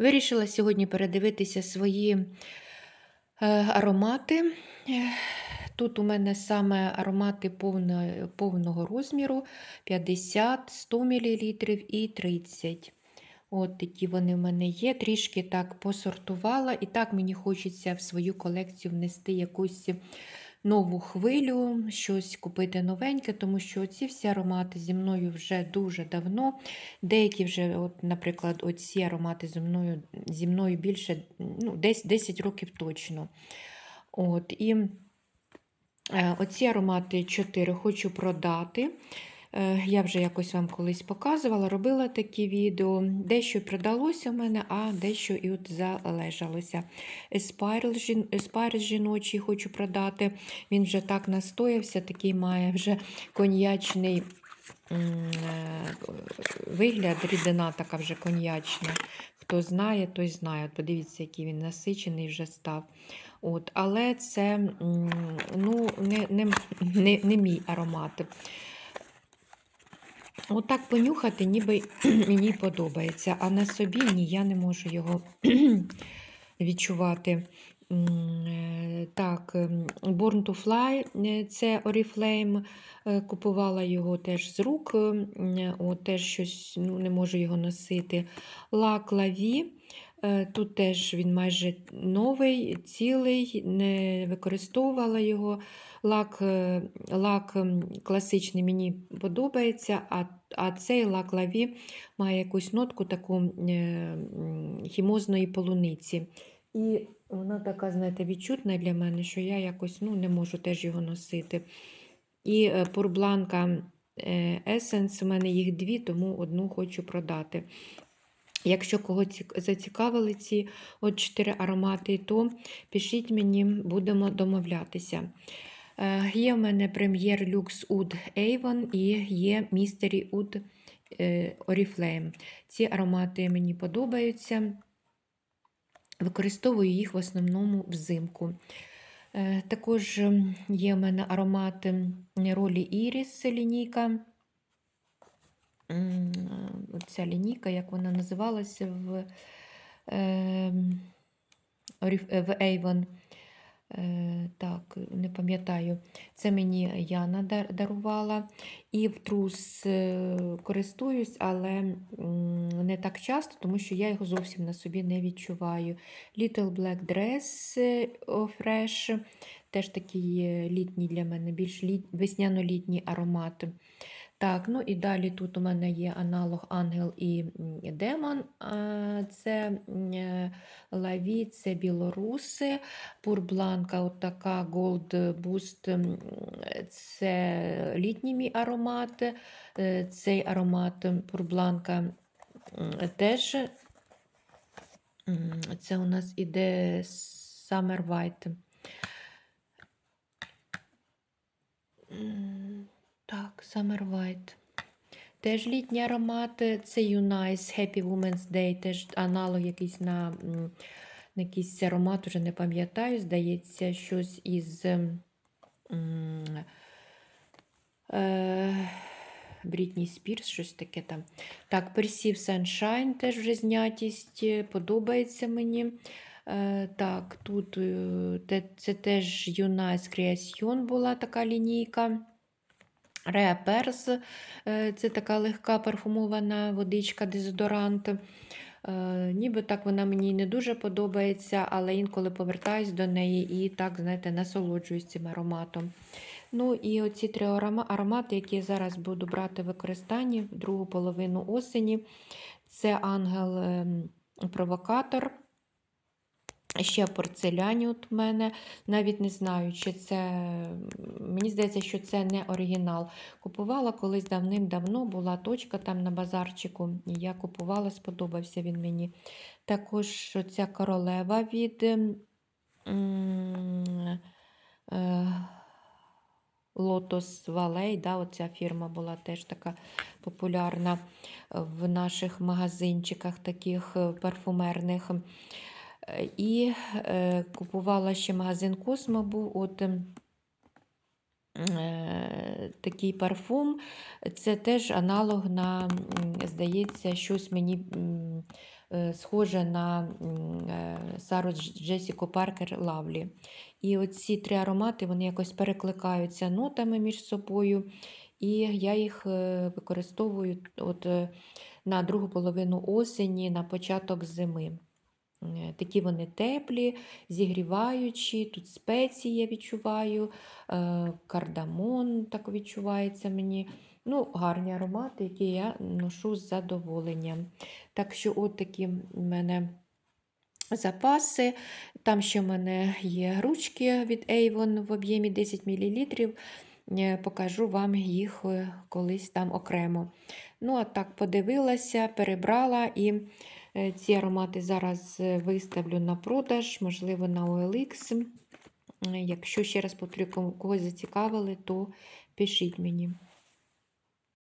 Вирішила сьогодні передивитися свої е, аромати. Тут у мене саме аромати повного розміру 50, 100 мл і 30. От такі вони в мене є. Трішки так посортувала. І так мені хочеться в свою колекцію внести якусь нову хвилю, щось купити новеньке, тому що ці всі аромати зі мною вже дуже давно. Деякі вже, от, наприклад, оці аромати зі мною зі мною більше ну, десь 10 років точно. От, І е, оці аромати 4 хочу продати. Е, Я вже якось вам колись показувала, робила такі відео. Дещо продалося в мене, а дещо і от залежалося. Еспайрл жіночий хочу продати. Він вже так настоявся, такий має вже коньячний е, вигляд, рідина така вже коньячна. Хто знає, той знає. От подивіться, який він насичений вже став. От, але це ну, не, не, не, не мій аромат. Отак понюхати, ніби мені подобається, а на собі ні, я не можу його відчувати. Е, Так, ем, Born to Fly е, це Oriflame. е, Купувала його теж з рук, м, от, теж щось ну, не можу його носити. Лак Лаві. Е, Тут теж він майже новий, цілий, не використовувала його. Лак, е, лак класичний мені подобається, а, а цей лак лаві має якусь нотку таку е, хімозної полуниці. І вона така, знаєте, відчутна для мене, що я якось ну, не можу теж його носити. І пурбланка Essence, у мене їх дві, тому одну хочу продати. Якщо кого зацікавили ці от чотири аромати, то пишіть мені, будемо домовлятися. Е, Є в мене прем'єр Lux Oud Avon і є Mystery Oud е, Oriflame. Ці аромати мені подобаються. Використовую їх в основному взимку. Е, Також є в мене аромат м, ролі Iris лінійка. Ця лінійка, як вона називалася в, е, в Avon. Е, Так, не пам'ятаю. Це мені Яна дарувала. І в трус е, користуюсь, але не так часто, тому що я його зовсім на собі не відчуваю. Little Black Dress Fresh, теж такий літній для мене, більш весняно-літній аромат. Так, ну і далі тут у мене є аналог Ангел і Демон. Це е, Лаві, це білоруси. Пурбланка, от така Gold Boost, це літній мій аромат. Е, Цей аромат Пурбланка теж. Це у нас іде Summer White. Так, Summer White. Теж літній аромат. Це Unice Happy Women's Day, теж аналог якийсь на, на якийсь аромат, уже не пам'ятаю. Здається, щось із е, Брітні Спірс, щось таке там. Так, Perceive Sunshine теж вже знятість, е, подобається мені. Е, так, тут це теж Unice Creation була така лінійка. Pers, е, це така легка парфумована водичка, дезодорант. Е, Ніби так вона мені не дуже подобається, але інколи повертаюсь до неї і так, знаєте, насолоджуюсь цим ароматом. Ну і оці три аромати, які я зараз буду брати в використанні в другу половину осені, це ангел Ще порцелянют в мене. Навіть не знаю, чи це. Мені здається, що це не оригінал. Купувала колись давним-давно, була точка там на базарчику. І я купувала, сподобався він мені. Також ця королева від Lotus Valley, да, оця фірма була теж така популярна в наших магазинчиках, таких е, парфумерних. І е, купувала ще магазин Космо був от ем, е, такий парфум. Це теж аналог на, здається, щось мені е, схоже на е, Сару Дж- Джесіку Паркер Лавлі. І оці три аромати вони якось перекликаються нотами між собою. І я їх е, використовую от, е, на другу половину осені, на початок зими. Е, Такі вони теплі, зігріваючі, тут спеції я відчуваю, е, кардамон так відчувається мені. Ну, гарні аромати, які я ношу з задоволенням. Так що, от такі в мене запаси. Там ще в мене є ручки від Avon в об'ємі 10 мл. Е, Покажу вам їх колись там окремо. Ну, а так подивилася, перебрала і ці аромати зараз е, виставлю на продаж, можливо, на OLX. Е, Якщо ще раз повторю, когось зацікавили, то пишіть мені.